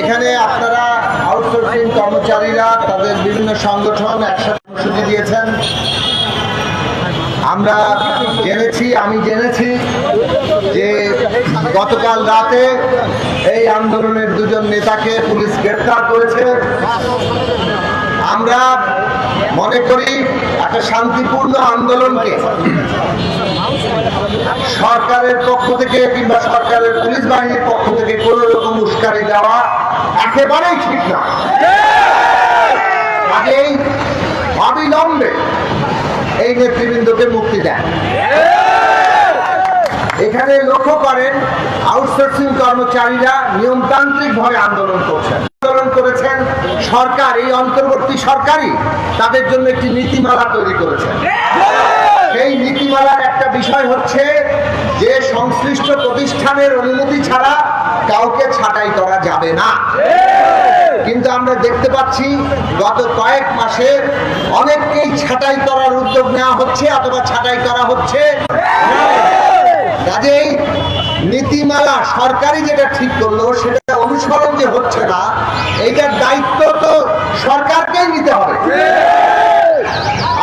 এখানে আপনারা আউটসোর্সিং কর্মচারীরা তাদের বিভিন্ন সংগঠন একসাথে প্রস্তুতি দিয়েছেন। আমরা জেনেছি, আমি জেনেছি যে গতকাল রাতে এই আন্দোলনের দুজন নেতাকে পুলিশ গ্রেপ্তার করেছে। আমরা মনে করি একটা শান্তিপূর্ণ আন্দোলনকে সরকারের পক্ষ থেকে কিংবা সরকারের পুলিশ বাহিনীর পক্ষ থেকে কোনো রকম উস্কানি দেওয়া একেবারেই ঠিক না। কাজেই অবিলম্বে এই নেতৃবৃন্দকে মুক্তি দেন। এখানে লক্ষ্য করেন আউটসোর্সিং কর্মচারীরা নিয়মতান্ত্রিক ভাবে আন্দোলন করছেন। আন্দোলন করেছেন সরকার, এই অন্তর্বর্তী সরকারই তাদের জন্য একটি নীতিমালা তৈরি করেছেন সেই নীতিমালার একটা বিষয় হচ্ছে যে সংশ্লিষ্ট প্রতিষ্ঠানের অনুমতি ছাড়া কাউকে ছাঁটাই করা যাবে না। কিন্তু আমরা দেখতে পাচ্ছি গত কয়েক মাসে অনেককেই ছাঁটাই করার উদ্যোগ নেওয়া হচ্ছে অথবা ছাঁটাই করা হচ্ছে। কাজেই নীতিমালা সরকারি যেটা ঠিক করল সেটা অনুসরণ যে হচ্ছে না, এইটার দায়িত্ব সরকারকেই নিতে হবে।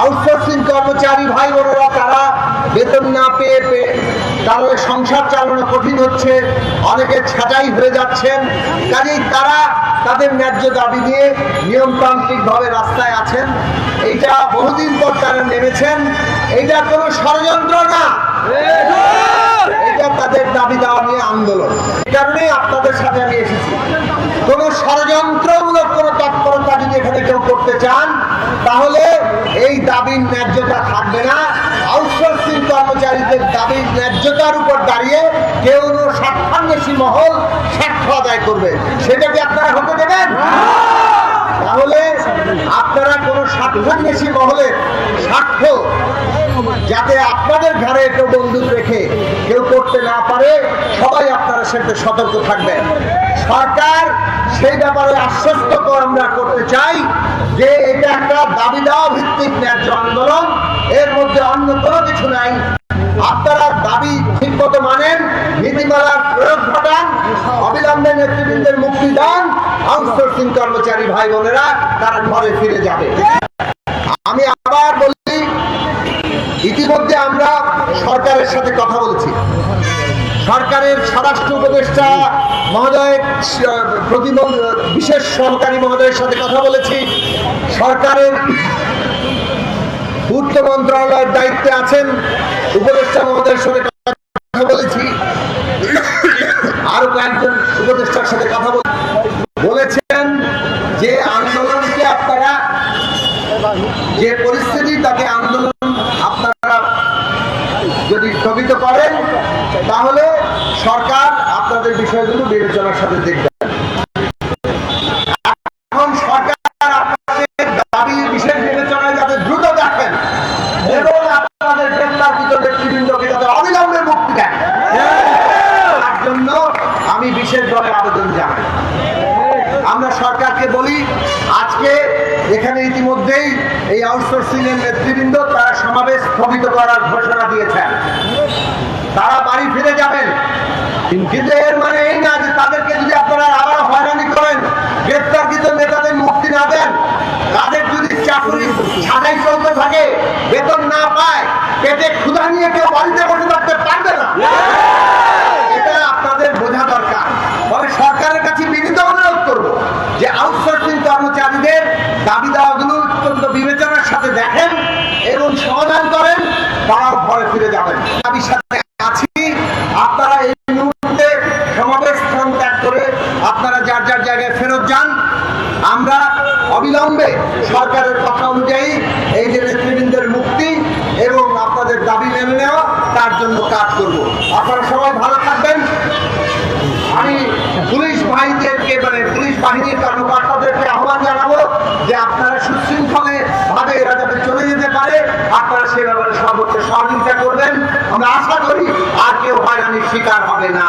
আউটসোর্সিং কর্মচারী ভাই বোনেরা তারা বেতন না পেয়ে পেয়ে তাদের সংসার চালানো কঠিন হচ্ছে, অনেকে ছাঁটাই হয়ে যাচ্ছেন। কাজেই তারা তাদের ন্যায্য দাবি নিয়ে নিয়মতান্ত্রিকভাবে রাস্তায় আছেন। এইটা বহুদিন পর তারা নেমেছেন। এইটা কোনো ষড়যন্ত্র না। এটা তাদের দাবি দেওয়া নিয়ে আন্দোলন। এই কারণেই আপনাদের সাথে আমি এসেছি। কোনো ষড়যন্ত্রমূলক দাবির ন্যায্যতা থাকবে না। আউটসোর্সিং কর্মচারীদের দাবির ন্যায্যতার উপর দাঁড়িয়ে কেউ স্বার্থান্বেষী মহল স্বার্থ আদায় করবে। সেটা কি আপনারা হতে দেবেন? তাহলে আপনারা কোন স্বার্থান্বেষী মহলের স্বার্থ যাতে আপনাদের ঘরে কেউ বন্দুক রেখে কেউ করতে না পারে সবাই আপনারা সেটা সতর্ক থাকবেন। সরকার সেই ব্যাপারে আশ্বস্ত আমরা করতে চাই যে এটা একটা দাবি দেওয়া ভিত্তিক ন্যায্য আন্দোলন। এর মধ্যে অন্য কোনো কিছু নাই। আপনারা দাবি ঠিক মতো মানেন। নীতিমালার প্রয়োগ ঘটান। অবিলম্বে নেতৃবৃন্দের মুক্তি দান। আউটসোর্সিং কর্মচারী ভাই বোনেরা, তারা ঘরে ফিরে যাবে। আমি আবার বলি, ইতিমধ্যে আমরা সরকারের সাথে কথা বলেছি। সরকারের স্বরাষ্ট্র উপদেষ্টা মহোদয় বিশেষ সহকারী মহোদয়ের সাথে কথা বলেছি। সরকারের পূর্ত মন্ত্রণালয়ের দায়িত্বে আছেন উপদেষ্টা মহোদয়ের সাথে কথা বলেছি। আরও কয়েকজন উপদেষ্টার সাথে কথা বলে বলেছেন যে আন্দোলনকে আপনারা যে পরিস্থিতি তাকে আন্দোলন যদি স্থগিত করেন, তাহলে সরকার আপনাদের বিষয়গুলো বিবেচনার সাথে দেখবে। আমি বিশেষভাবে আবেদন আমরা সরকারকে বলি, আজকে এখানে ইতিমধ্যেই এই আউটসোর্সিং এর নেতৃবৃন্দ সমাবেশ স্থগিত করার ঘোষণা দিয়েছেন। তারা বাড়ি ফিরে যাবেন। কিন্তু এর মানে এই না যে তাদেরকে যদি আপনারা আবার হয়রানি করেন, গ্রেপ্তারকৃত নেতাদের মুক্তি না দেন, তাদের যদি চাকরি ছাড়াই চলতে থাকে, বেতন না পায়, পেটে ক্ষুধা নিয়ে কেউ বাড়িতে বসে থাকতে যার যার জায়গায় ফেরত যান, আমরা অবিলম্বে সরকারের কথা অনুযায়ী এই যে নেতৃবৃন্দের মুক্তি এবং আপনাদের দাবি মেনে নেওয়া, তার জন্য কাজ করব। আপনারা সবাই ভালো থাকবেন। আমি পুলিশ বাহিনীদেরকে মানে পুলিশ বাহিনীর কর্মকর্তাদেরকে আহ্বান জানাব যে আপনারা সুশৃঙ্খলে ভাবে এরা যাতে চলে যেতে পারে, আপনারা সে ব্যাপারে সর্বোচ্চ সহযোগিতা করবেন। আমরা আশা করি আর কেউ হয়রানির শিকার হবে না।